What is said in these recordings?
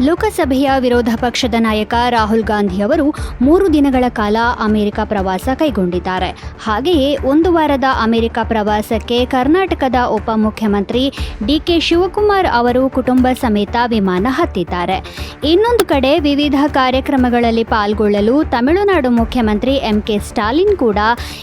ಲೋಕಸಭೆಯ ವಿರೋಧ ಪಕ್ಷದ ನಾಯಕ ರಾಹುಲ್ ಗಾಂಧಿ ಅವರು ಮೂರು ದಿನಗಳ ಕಾಲ ಅಮೆರಿಕ ಪ್ರವಾಸ ಕೈಗೊಂಡಿದ್ದಾರೆ. ಹಾಗೆಯೇ ಒಂದು ವಾರದ ಅಮೆರಿಕ ಪ್ರವಾಸಕ್ಕೆ ಕರ್ನಾಟಕದ ಉಪಮುಖ್ಯಮಂತ್ರಿ ಡಿಕೆ ಶಿವಕುಮಾರ್ ಅವರು ಕುಟುಂಬ ಸಮೇತ ವಿಮಾನ ಹತ್ತಿದ್ದಾರೆ. ಇನ್ನೊಂದು ಕಡೆ ವಿವಿಧ ಕಾರ್ಯಕ್ರಮಗಳಲ್ಲಿ ಪಾಲ್ಗೊಳ್ಳಲು ತಮಿಳುನಾಡು ಮುಖ್ಯಮಂತ್ರಿ ಎಂಕೆ ಸ್ಟಾಲಿನ್ ಕೂಡ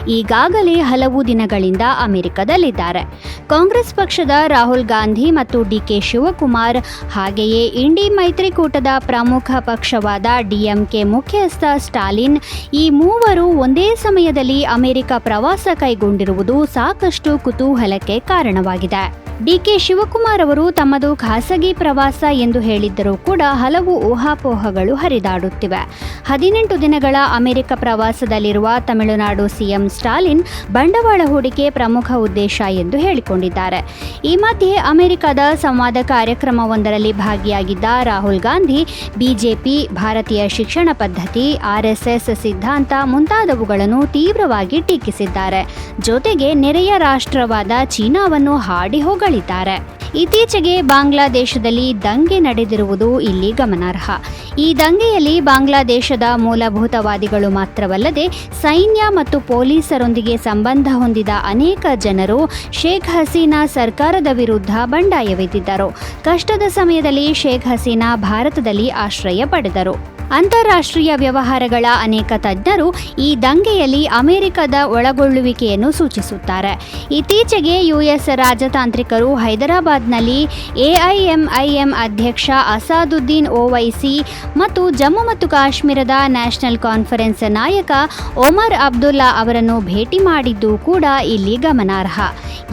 ಈಗಾಗಲೇ ಹಲವು ದಿನಗಳಿಂದ ಅಮೆರಿಕದಲ್ಲಿದ್ದಾರೆ. ಕಾಂಗ್ರೆಸ್ ಪಕ್ಷದ ರಾಹುಲ್ ಗಾಂಧಿ ಮತ್ತು ಡಿಕೆ ಶಿವಕುಮಾರ್ ಹಾಗೆಯೇ ಇಂಡಿ ಮೈತ್ರಿಕೂಟದ ಪ್ರಮುಖ ಪಕ್ಷವಾದ ಡಿಎಂಕೆ ಮುಖ್ಯಸ್ಥ ಸ್ಟಾಲಿನ್ ಈ ಮೂವರು ಒಂದೇ ಸಮಯದಲ್ಲಿ ಅಮೆರಿಕ ಪ್ರವಾಸ ಕೈಗೊಂಡಿರುವುದು ಸಾಕಷ್ಟು ಕುತೂಹಲಕ್ಕೆ ಕಾರಣವಾಗಿದೆ. ಡಿಕೆ ಶಿವಕುಮಾರ್ ಅವರು ತಮ್ಮದು ಖಾಸಗಿ ಪ್ರವಾಸ ಎಂದು ಹೇಳಿದ್ದರೂ ಕೂಡ ಹಲವು ಊಹಾಪೋಹಗಳು ಹರಿದಾಡುತ್ತಿವೆ. ಹದಿನೆಂಟು ದಿನಗಳ ಅಮೆರಿಕ ಪ್ರವಾಸದಲ್ಲಿರುವ ತಮಿಳುನಾಡು ಸಿಎಂ ಸ್ಟಾಲಿನ್ ಬಂಡವಾಳ ಹೂಡಿಕೆ ಪ್ರಮುಖ ಉದ್ದೇಶ ಎಂದು ಹೇಳಿಕೊಂಡಿದ್ದಾರೆ. ಈ ಮಧ್ಯೆ ಅಮೆರಿಕದ ಸಂವಾದ ಕಾರ್ಯಕ್ರಮವೊಂದರಲ್ಲಿ ಭಾಗಿಯಾಗಿದ್ದ ರಾಹುಲ್ ಗಾಂಧಿ, ಬಿಜೆಪಿ, ಭಾರತೀಯ ಶಿಕ್ಷಣ ಪದ್ಧತಿ ಆರ್ಎಸ್ಎಸ್ ಸಿದ್ಧಾಂತ ಮುಂತಾದವುಗಳನ್ನು ತೀವ್ರವಾಗಿ ಟೀಕಿಸಿದ್ದಾರೆ. ಜೊತೆಗೆ ನೆರೆಯ ರಾಷ್ಟ್ರವಾದ ಚೀನಾವನ್ನು ಹಾಡಿ ಹೊಗಳಿದ್ದಾರೆ. ಇತ್ತೀಚೆಗೆ ಬಾಂಗ್ಲಾದೇಶದಲ್ಲಿ ದಂಗೆ ನಡೆದಿರುವುದು ಇಲ್ಲಿ ಗಮನಾರ್ಹ. ಈ ದಂಗೆಯಲ್ಲಿ ಬಾಂಗ್ಲಾದೇಶದ ಮೂಲಭೂತವಾದಿಗಳು ಮಾತ್ರವಲ್ಲದೆ ಸೈನ್ಯ ಮತ್ತು ಪೊಲೀಸರೊಂದಿಗೆ ಸಂಬಂಧ ಹೊಂದಿದ ಅನೇಕ ಜನರು ಶೇಖ್ ಹಸೀನಾ ಸರ್ಕಾರದ ವಿರುದ್ಧ ಬಂಡಾಯವೆದ್ದಿದ್ದರು ಕಷ್ಟದ ಸಮಯದಲ್ಲಿ ಶೇಖ್ ಹಸೀನಾ ಭಾರತದಲ್ಲಿ ಆಶ್ರಯ ಪಡೆದರು. ಅಂತಾರಾಷ್ಟ್ರೀಯ ವ್ಯವಹಾರಗಳ ಅನೇಕ ತಜ್ಞರು ಈ ದಂಗೆಯಲ್ಲಿ ಅಮೆರಿಕದ ಒಳಗೊಳ್ಳುವಿಕೆಯನ್ನು ಸೂಚಿಸುತ್ತಾರೆ. ಇತ್ತೀಚೆಗೆ ಯುಎಸ್ ರಾಜತಾಂತ್ರಿಕರು ಹೈದರಾಬಾದ್ನಲ್ಲಿ ಎಐಎಂಐಎಂ ಅಧ್ಯಕ್ಷ ಅಸಾದುದ್ದೀನ್ ಓವೈಸಿ ಮತ್ತು ಜಮ್ಮು ಮತ್ತು ಕಾಶ್ಮೀರದ ನ್ಯಾಷನಲ್ ಕಾನ್ಫರೆನ್ಸ್ ನಾಯಕ ಒಮರ್ ಅಬ್ದುಲ್ಲಾ ಅವರನ್ನು ಭೇಟಿ ಮಾಡಿದ್ದು ಕೂಡ ಇಲ್ಲಿ ಗಮನಾರ್ಹ.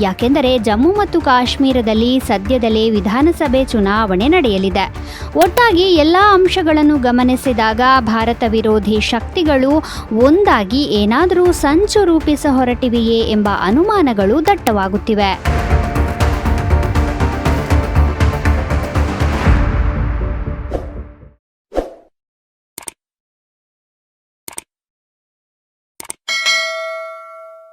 ಯಾಕೆಂದರೆ ಜಮ್ಮು ಮತ್ತು ಕಾಶ್ಮೀರದಲ್ಲಿ ಸದ್ಯದಲ್ಲೇ ವಿಧಾನಸಭೆ ಚುನಾವಣೆ ನಡೆಯಲಿದೆ. ಒಟ್ಟಾಗಿ ಎಲ್ಲ ಅಂಶಗಳನ್ನು ಗಮನಿಸಿದಾಗ ಭಾರತ ವಿರೋಧಿ ಶಕ್ತಿಗಳು ಒಂದಾಗಿ ಏನಾದರೂ ಸಂಚು ರೂಪಿಸ ಹೊರಟಿವೆಯೇ ಎಂಬ ಅನುಮಾನಗಳು ದಟ್ಟವಾಗುತ್ತಿವೆ.